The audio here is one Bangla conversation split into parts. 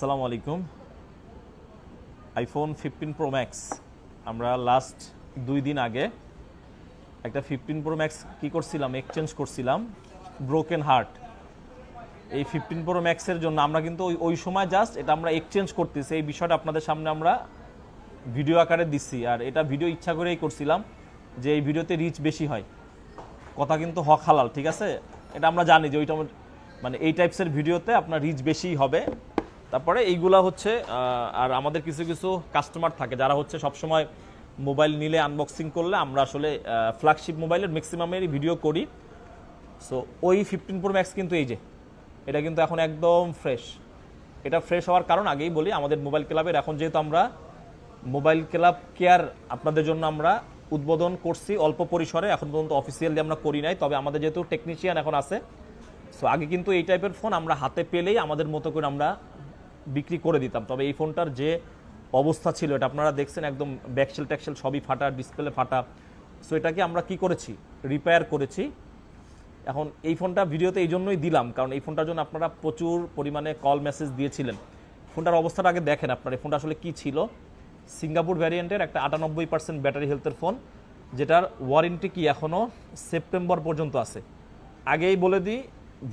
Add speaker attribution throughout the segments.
Speaker 1: আসসালামু আলাইকুম। আইফোন ফিফটিন প্রো ম্যাক্স আমরা লাস্ট দুই দিন আগে একটা ফিফটিন প্রো ম্যাক্স কী করছিলাম এক্সচেঞ্জ করছিলাম ব্রোকেন হার্ট এই ফিফটিন প্রো ম্যাক্সের জন্য আমরা কিন্তু ওই ওই সময় জাস্ট এটা আমরা এক্সচেঞ্জ করতেছি। এই বিষয়টা আপনাদের সামনে আমরা ভিডিও আকারে দিচ্ছি। আর এটা ভিডিও ইচ্ছা করেই করছিলাম যে এই ভিডিওতে রিচ বেশি হয়। কথা কিন্তু হক হালাল, ঠিক আছে? এটা আমরা জানি যে ওইটা মানে এই টাইপসের ভিডিওতে আপনার রিচ বেশি হবে। তারপরে এইগুলা হচ্ছে আর আমাদের কিছু কিছু কাস্টমার থাকে যারা হচ্ছে সবসময় মোবাইল নিলে আনবক্সিং করলে আমরা আসলে ফ্ল্যাগশিপ মোবাইলের ম্যাক্সিমামেরই ভিডিও করি। সো ওই ফিফটিন প্রো ম্যাক্স কিন্তু এই যে, এটা কিন্তু এখন একদম ফ্রেশ এটা ফ্রেশ হওয়ার কারণ আগেই বলি, আমাদের মোবাইল ক্লাবের এখন যেহেতু আমরা মোবাইল ক্লাব কেয়ার আপনাদের জন্য আমরা উদ্বোধন করছি অল্প পরিসরে, এখন পর্যন্ত অফিসিয়ালি আমরা করি নাই, তবে আমাদের যেহেতু টেকনিশিয়ান এখন আছে। সো আগে কিন্তু এই টাইপের ফোন আমরা হাতে পেলেই আমাদের মতো করে আমরা বিক্রি করে দিতাম। তবে এই ফোনটার যে অবস্থা ছিল, এটা আপনারা দেখছেন একদম ব্যাকসেল ট্যাক্সেল সবই ফাটা, ডিসপ্লে ফাটা। সো এটাকে আমরা কি করেছি? রিপেয়ার করেছি। এখন এই ফোনটা ভিডিওতে এই জন্যই দিলাম, কারণ এই ফোনটার জন্য আপনারা প্রচুর পরিমাণে কল মেসেজ দিয়েছিলেন। ফোনটার অবস্থাটা আগে দেখেন আপনার, এই ফোনটা আসলে কি ছিল? সিঙ্গাপুর ভ্যারিয়েন্টের একটা আটানব্বই পার্সেন্ট ব্যাটারি হেলথের ফোন, যেটার ওয়ারেন্টি কি এখনও সেপ্টেম্বর পর্যন্ত আছে। আগেই বলে দিই,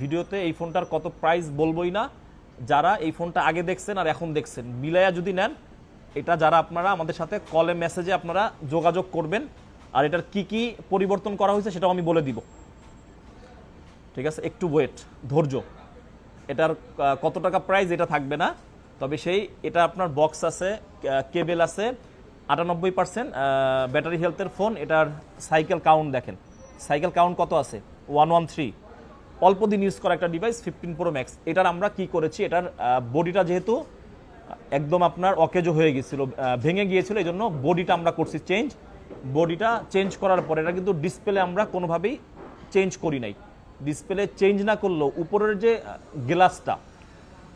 Speaker 1: ভিডিওতে এই ফোনটার কত প্রাইস বলবোই না। যারা এই ফোনটা আগে দেখছেন আর এখন দেখছেন, মিলাইয়া যদি নেন, এটা যারা আপনারা আমাদের সাথে কলে মেসেজে আপনারা যোগাযোগ করবেন, আর এটার কি কি পরিবর্তন করা হয়েছে সেটাও আমি বলে দিব। ঠিক আছে? একটু ওয়েট ধৈর্য। এটার কত টাকা প্রাইস এটা থাকবে না, তবে সেই, এটা আপনার বক্স আছে কেবেল আছে, আটানব্বই পার্সেন্ট ব্যাটারি হেলথের ফোন এটার সাইকেল কাউন্ট দেখেন। সাইকেল কাউন্ট কত আছে? ওয়ান ওয়ান থ্রি অল্প দিন ইউজ করা একটা ডিভাইস ফিফটিন প্রো ম্যাক্স এটার আমরা কি করেছি? এটার বডিটা যেহেতু একদম আপনার অকেজো হয়ে গিয়েছিল ভেঙে গিয়েছিল এই জন্য বডিটা আমরা করছি চেঞ্জ বডিটা চেঞ্জ করার পরে এটা কিন্তু ডিসপ্লে আমরা কোনোভাবেই চেঞ্জ করি নাই। ডিসপ্লে চেঞ্জ না করলেও উপরের যে গ্লাসটা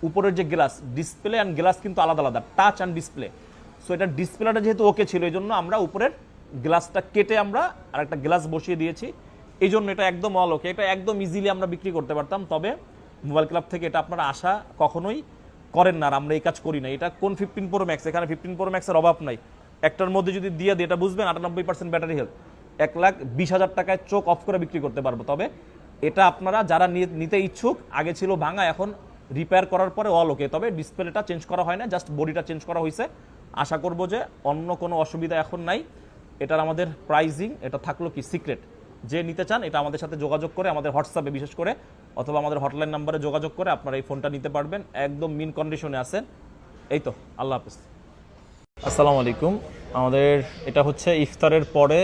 Speaker 1: উপরের যে গ্লাস ডিসপ্লে অ্যান্ড গ্লাস কিন্তু আলাদা আলাদা টাচ অ্যান্ড ডিসপ্লে সো এটা ডিসপ্লেটা যেহেতু ওকে ছিল এই জন্য আমরা উপরের গ্লাসটা কেটে আমরা আর একটা গ্লাস বসিয়ে দিয়েছি। এই জন্য এটা একদম অল ওকে এটা একদম ইজিলি আমরা বিক্রি করতে পারতাম। তবে মোবাইল ক্লাব থেকে এটা আপনারা আশা কখনোই করেন না আর আমরা এই কাজ করি না। এটা কোন ফিফটিন প্রো ম্যাক্স এখানে ফিফটিন প্রো ম্যাক্সের অভাব নাই। একটার মধ্যে যদি দিয়ে দিই এটা বুঝবেন আটানব্বই পার্সেন্ট ব্যাটারি হেলথ এক লাখ বিশ হাজার টাকায় চোখ অফ করে বিক্রি করতে পারব। তবে এটা আপনারা যারা নিতে ইচ্ছুক, আগে ছিল ভাঙা, এখন রিপেয়ার করার পরে অলোকে তবে ডিসপ্লেটা চেঞ্জ করা হয় না জাস্ট বডিটা চেঞ্জ করা হয়েছে আশা করব যে অন্য কোনো অসুবিধা এখন নাই। এটার আমাদের প্রাইজিং এটা থাকল কি সিক্রেট যে নিতে চান, এটা আমাদের সাথে যোগাযোগ করে, আমাদের হোয়াটসঅ্যাপে বিশেষ করে, অথবা আমাদের হটলাইন নাম্বারে যোগাযোগ করে আপনারা এই ফোনটা নিতে পারবেন। একদম মিন কন্ডিশনে আছেন। এই তো, আল্লাহ হাফিজ। আসসালামু আলাইকুম। আমাদের, এটা হচ্ছে ইফতারের পরে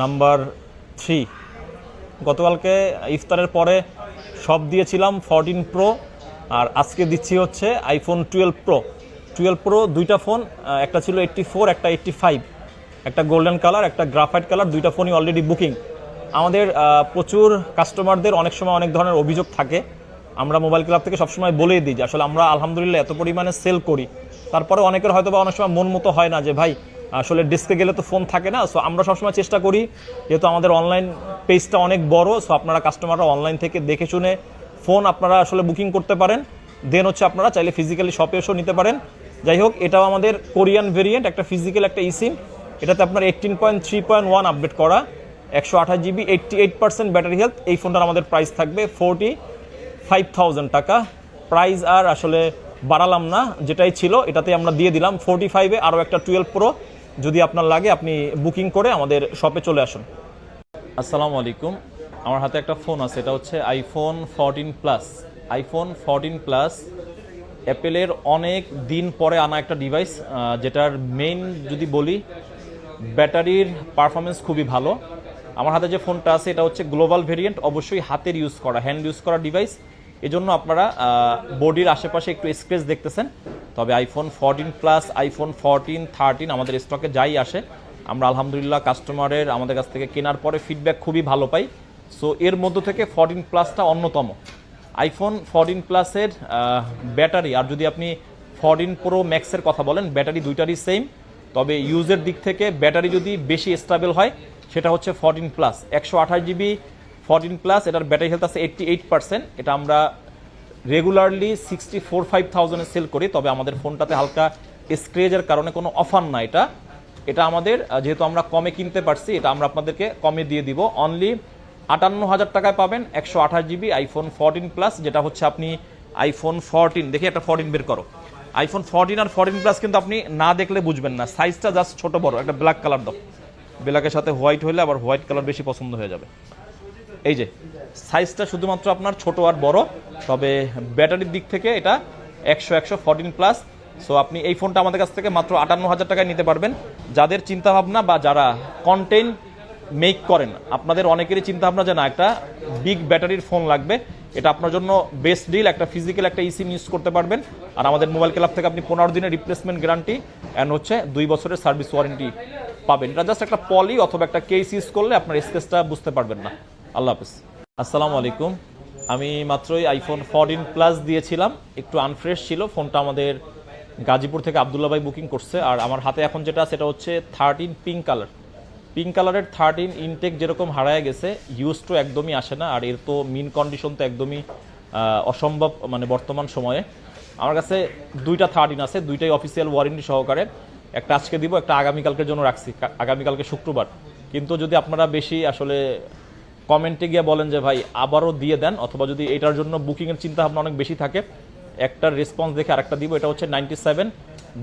Speaker 1: নাম্বার থ্রি গতকালকে ইফতারের পরে সব দিয়েছিলাম ফরটিন প্রো আর আজকে দিচ্ছি হচ্ছে iPhone twelve pro twelve pro দুইটা ফোন একটা ছিল এইট্টি ফোর একটা এইট্টি ফাইভ একটা গোল্ডেন কালার একটা গ্রাফাইট কালার দুইটা ফোনই অলরেডি বুকিং আমাদের প্রচুর কাস্টমারদের অনেক সময় অনেক ধরনের অভিযোগ থাকে। আমরা মোবাইল ক্লাব থেকে সবসময় বলেই দিই যে, আসলে আমরা আলহামদুলিল্লাহ এত পরিমাণে সেল করি। তারপরে অনেকের হয়তো বা অনেক সময় মন মতো হয় না যে, ভাই, আসলে ডিস্কে গেলে তো ফোন থাকে না। সো আমরা সবসময় চেষ্টা করি, যেহেতু আমাদের অনলাইন পেজটা অনেক বড় সো আপনারা কাস্টমাররা অনলাইন থেকে দেখে শুনে ফোন আপনারা আসলে বুকিং করতে পারেন। দেন হচ্ছে আপনারা চাইলে ফিজিক্যালি শপে এসেও নিতে পারেন। যাই হোক, এটাও আমাদের কোরিয়ান ভেরিয়েন্ট একটা ফিজিক্যাল একটা ইসিম এটাতে আপনার eighteen point three point one update করা, একশো আঠাশ GB eighty eight percent battery health এই ফোনটার আমাদের প্রাইস থাকবে ফোরটি ফাইভ থাউজেন্ড টাকা। প্রাইস আর আসলে বাড়ালাম না, যেটাই ছিল, এটাতে আমরা দিয়ে দিলাম ফোরটি ফাইভে আরও একটা টুয়েলভ প্রো যদি আপনার লাগে, আপনি বুকিং করে আমাদের শপে চলে আসুন। আসসালামু আলাইকুম। আমার হাতে একটা ফোন আছে, এটা হচ্ছে iPhone fourteen plus iPhone fourteen plus অ্যাপেলের অনেক দিন পরে আনা একটা ডিভাইস যেটার মেইন যদি বলি ব্যাটারির পারফরমেন্স খুবই ভালো। আমার হাতে যে ফোনটা আছে, এটা হচ্ছে গ্লোবাল ভেরিয়েন্ট, অবশ্যই হাতের ইউজ করা হ্যান্ড ইউজ করা ডিভাইস এজন্য আপনারা বডির আশেপাশে একটু স্ক্রেচ দেখতেছেন। তবে iPhone fourteen plus iPhone fourteen thirteen আমাদের স্টকে যাই আসে। আমরা আলহামদুলিল্লাহ কাস্টমারের আমাদের কাছ থেকে কেনার পরে ফিডব্যাক খুবই ভালো পাই। সো এর মধ্য থেকে ফোরটিন প্লাসটা অন্যতম। আইফোন ফোরটিন প্লাসের ব্যাটারি, আর যদি আপনি ফোরটিন প্রো ম্যাক্সের কথা বলেন, ব্যাটারি দুইটারই সেম তবে ইউজের দিক থেকে ব্যাটারি যদি বেশি স্টেবল হয়, সেটা হচ্ছে ফরটিন প্লাস একশো আঠাশ জিবি ফরটিন প্লাস এটার ব্যাটারি হেলথ আছে এইট্টি এইট পার্সেন্ট এটা আমরা রেগুলারলি সিক্সটি ফোর ফাইভ থাউজেন্ডে সেল করি, তবে আমাদের ফোনটাতে হালকা স্ক্রেজের কারণে কোনো অফার না এটা। এটা আমাদের যেহেতু আমরা কমে কিনতে পারছি, এটা আমরা আপনাদেরকে কমে দিয়ে দিব। অনলি আটান্ন হাজার টাকায় পাবেন একশো আঠাশ জিবি আইফোন ফোরটিন প্লাস যেটা হচ্ছে আপনি আইফোন ফোরটিন দেখি একটা ফোরটিন বের করো। আইফোন ফোরটিন আর ফোরটিন প্লাস কিন্তু আপনি না দেখলে বুঝবেন না। সাইজটা জাস্ট ছোট বড়, একটা ব্ল্যাক কালার দাও। ব্ল্যাকের সাথে হোয়াইট হলে আবার হোয়াইট কালার বেশি পছন্দ হয়ে যাবে। এই যে সাইজটা শুধুমাত্র আপনার ছোট আর বড়, তবে ব্যাটারির দিক থেকে এটা একশো একশো ফোরটিন প্লাস সো আপনি এই ফোনটা আমাদের কাছ থেকে মাত্র আটান্ন হাজার টাকায় নিতে পারবেন। যাদের চিন্তাভাবনা বা যারা কন্টেন্ট মেক করেন, আপনাদের অনেকেরই চিন্তাভাবনা যে না, একটা বিগ ব্যাটারির ফোন লাগবে। এটা আপনার জন্য বেস্ট ডিল একটা ফিজিক্যাল একটা ইসিম ইউজ করতে পারবেন। আর আমাদের মোবাইল ক্লাব থেকে আপনি পনেরো দিনের রিপ্লেসমেন্ট গ্যারান্টি অ্যান্ড হচ্ছে দুই বছরের সার্ভিস ওয়ারেন্টি পাবেন। এটা জাস্ট একটা পলি অথবা একটা কেস ইউজ করলে আপনার স্কেচটা বুঝতে পারবেন না। আল্লাহ হাফিজ। আসসালামু আলাইকুম। আমি মাত্রই আইফোন ফোরটিন প্লাস দিয়েছিলাম। একটু আনফ্রেশ ছিল। ফোনটা আমাদের গাজীপুর থেকে আবদুল্লা ভাই বুকিং করছে। আর আমার হাতে এখন যেটা, সেটা হচ্ছে থার্টিন পিঙ্ক কালার পিঙ্ক কালারের থার্টিন ইনটেক যেরকম হারায় গেছে ইউজ টু একদমই আসে না, আর এর তো মিন কন্ডিশন তো একদমই অসম্ভব মানে বর্তমান সময়ে। আমার কাছে দুইটা থার্টিন আছে, দুইটাই অফিসিয়াল ওয়ারেন্টি সহকারে। একটা আজকে দিব, একটা আগামীকালকের জন্য রাখছি আগামীকালকে শুক্রবার। কিন্তু যদি আপনারা বেশি আসলে কমেন্টে গিয়ে বলেন যে, ভাই, আবারও দিয়ে দেন, অথবা যদি এটার জন্য বুকিংয়ের চিন্তা ভাবনা অনেক বেশি থাকে, একটার রেসপন্স দেখে আরেকটা দিব। এটা হচ্ছে নাইনটি সেভেন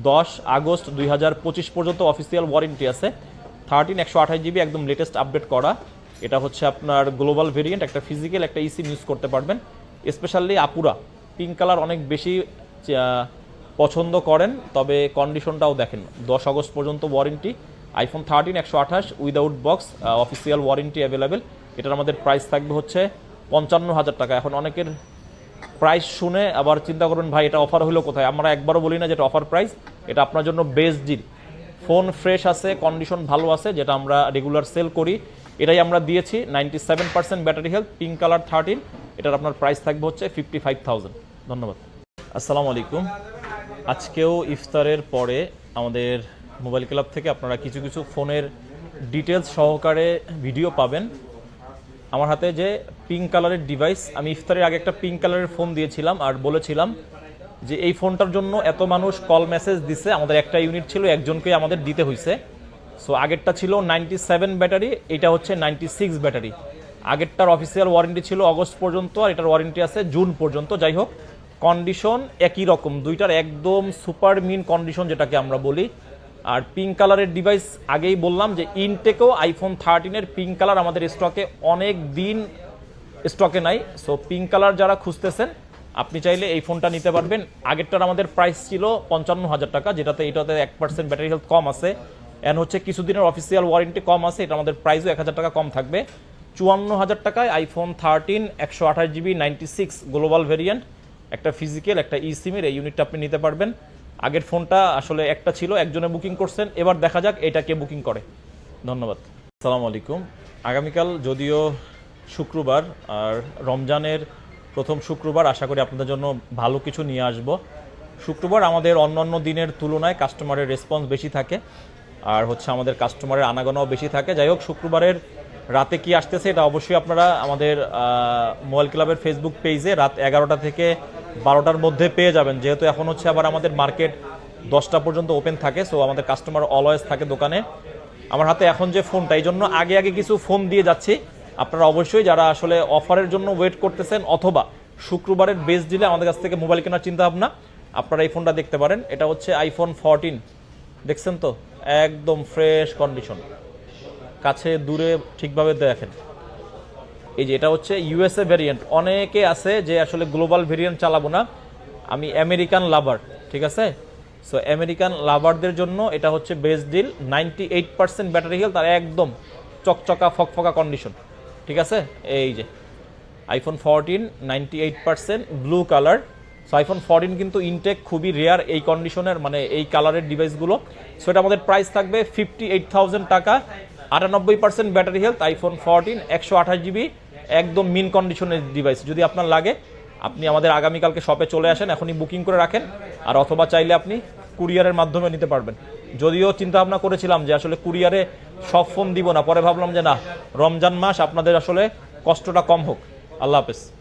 Speaker 1: দশ আগস্ট দুই হাজার পঁচিশ পর্যন্ত অফিসিয়াল ওয়ারেন্টি আছে। থার্টিন একশো আঠাশ জিবি একদম লেটেস্ট আপডেট করা। এটা হচ্ছে আপনার গ্লোবাল ভেরিয়েন্ট একটা ফিজিক্যাল একটা ইসিম ইউজ করতে পারবেন। স্পেশালি আপুরা পিঙ্ক কালার অনেক বেশি পছন্দ করেন, তবে কন্ডিশনটাও দেখেন। দশ আগস্ট পর্যন্ত ওয়ারেন্টি আইফোন থার্টিন একশো আঠাশ without box official warranty available এটার আমাদের প্রাইস থাকবে হচ্ছে পঞ্চান্ন হাজার টাকা। এখন অনেকের প্রাইস শুনে আবার চিন্তা করবেন, ভাই, এটা অফার হলো কোথায়? আমরা একবারও বলি না যেটা অফার প্রাইস এটা আপনার জন্য বেস্ট ডিল ফোন ফ্রেশ আছে কন্ডিশন ভালো আছে, যেটা আমরা রেগুলার সেল করি। এটাই আমরা দিয়েছি ninety seven percent battery health pink colour thirteen এটার আপনার প্রাইস থাকবে হচ্ছে ফিফটি ফাইভ থাউজেন্ড ধন্যবাদ। আসসালামু আলাইকুম। আজকেও ইফতারের পরে আমাদের মোবাইল ক্লাব থেকে আপনারা কিছু কিছু ফোনের ডিটেলস সহকারে ভিডিও পাবেন। আমার হাতে যে পিঙ্ক কালারের ডিভাইস আমি ইফতারের আগে একটা পিঙ্ক কালারের ফোন দিয়েছিলাম আর বলেছিলাম যে এই ফোনটার জন্য এত মানুষ কল মেসেজ দিছে, আমাদের একটা ইউনিট ছিল, একজনকে আমাদের দিতে হয়েছে সো আগেরটা ছিল নাইনটি সেভেন ব্যাটারি, এটা হচ্ছে নাইনটি সিক্স ব্যাটারি। আগেরটার অফিসিয়াল ওয়ারেন্টি ছিল অগস্ট পর্যন্ত, আর এটার ওয়ারেন্টি আছে জুন পর্যন্ত। যাই হোক কন্ডিশন একই রকম, দুইটার একদম সুপার মিন কন্ডিশন যেটাকে আমরা বলি। আর পিঙ্ক কালারের ডিভাইস আগেই বললাম যে ইনটেকও আইফোন থার্টিনের পিঙ্ক কালার আমাদের স্টকে অনেক দিন স্টকে নাই। সো পিঙ্ক কালার যারা খুঁজতেছেন আপনি চাইলে এই ফোনটা নিতে পারবেন। আগেরটার আমাদের প্রাইস ছিল পঞ্চান্ন হাজার টাকা, যেটাতে এটাতে এক পার্সেন্ট ব্যাটারি হেলথ কম আছে। এন্ড হচ্ছে কিছুদিনের অফিসিয়াল ওয়ারেন্টি কম আছে, এটা আমাদের প্রাইসও এক হাজার টাকা কম থাকবে। চুয়ান্ন হাজার টাকায় আইফোন থার্টিন একশো আঠাশ GB ninety six global variant একটা ফিজিক্যাল একটা ই সিমের এই ইউনিটটা আপনি নিতে পারবেন। আগের ফোনটা আসলে একটা ছিল, একজনে বুকিং করছেন। এবার দেখা যাক এটা কে বুকিং করে। ধন্যবাদ। আসসালামু আলাইকুম। আগামীকাল যদিও শুক্রবার, আর রমজানের প্রথম শুক্রবার আশা করি আপনাদের জন্য ভালো কিছু নিয়ে আসব। শুক্রবার আমাদের অন্যান্য দিনের তুলনায় কাস্টমারের রেসপন্স বেশি থাকে, আর হচ্ছে আমাদের কাস্টমারের আনাগোনাও বেশি থাকে। যাই হোক, শুক্রবারের রাতে কি আসতেছে এটা অবশ্যই আপনারা আমাদের মোবাইল ক্লাবের ফেসবুক পেজে রাত এগারোটা থেকে বারোটার মধ্যে পেয়ে যাবেন। যেহেতু এখন হচ্ছে আবার আমাদের মার্কেট দশটা পর্যন্ত ওপেন থাকে সো আমাদের কাস্টমার অলওয়েজ থাকে দোকানে। আমার হাতে এখন যে ফোনটা এই জন্য আগে আগে কিছু ফোন দিয়ে যাচ্ছি। আপনারা অবশ্যই যারা আসলে অফারের জন্য ওয়েট করতেছেন অথবা শুক্রবারের বেস দিলে আমাদের কাছ থেকে মোবাইল কেনার চিন্তা ভাবনা আপনারা এই ফোনটা দেখতে পারেন। এটা হচ্ছে আইফোন ফোরটিন দেখছেন তো? একদম ফ্রেশ কন্ডিশন কাছে, দূরে ঠিকভাবে দেখেন। এই যে এটা হচ্ছে ইউএসএ ভেরিয়েন্ট অনেকে আছে যে আসলে গ্লোবাল ভেরিয়েন্ট চালাবো না। আমি আমেরিকান লাভার ঠিক আছে? সো আমেরিকান লাভারদের জন্য এটা হচ্ছে best deal ninety eight percent battery health আর একদম চকচকা, ফকফকা কন্ডিশন ঠিক আছে? এই যে iPhone fourteen ninety eight percent blue colour so iPhone fourteen কিন্তু ইনটেক খুবই রেয়ার এই কন্ডিশনের মানে এই কালারের ডিভাইসগুলো সো এটা আমাদের প্রাইস থাকবে ফিফটি এইট থাউজেন্ড টাকা। আটানব্বই percent battery health iPhone fourteen একশো আঠাশ জিবি একদম মিন কন্ডিশনের ডিভাইস যদি আপনার লাগে, আপনি আমাদের আগামীকালকে শপে চলে আসেন, এখনই বুকিং করে রাখেন। আর অথবা চাইলে আপনি কুরিয়ারের মাধ্যমে নিতে পারবেন। যদিও চিন্তা ভাবনা করেছিলাম যে আসলে কুরিয়ারে সব ফোন দিব না। পরে ভাবলাম যে না, রমজান মাস আপনাদের আসলে কষ্টটা কম হোক। আল্লাহ হাফেজ।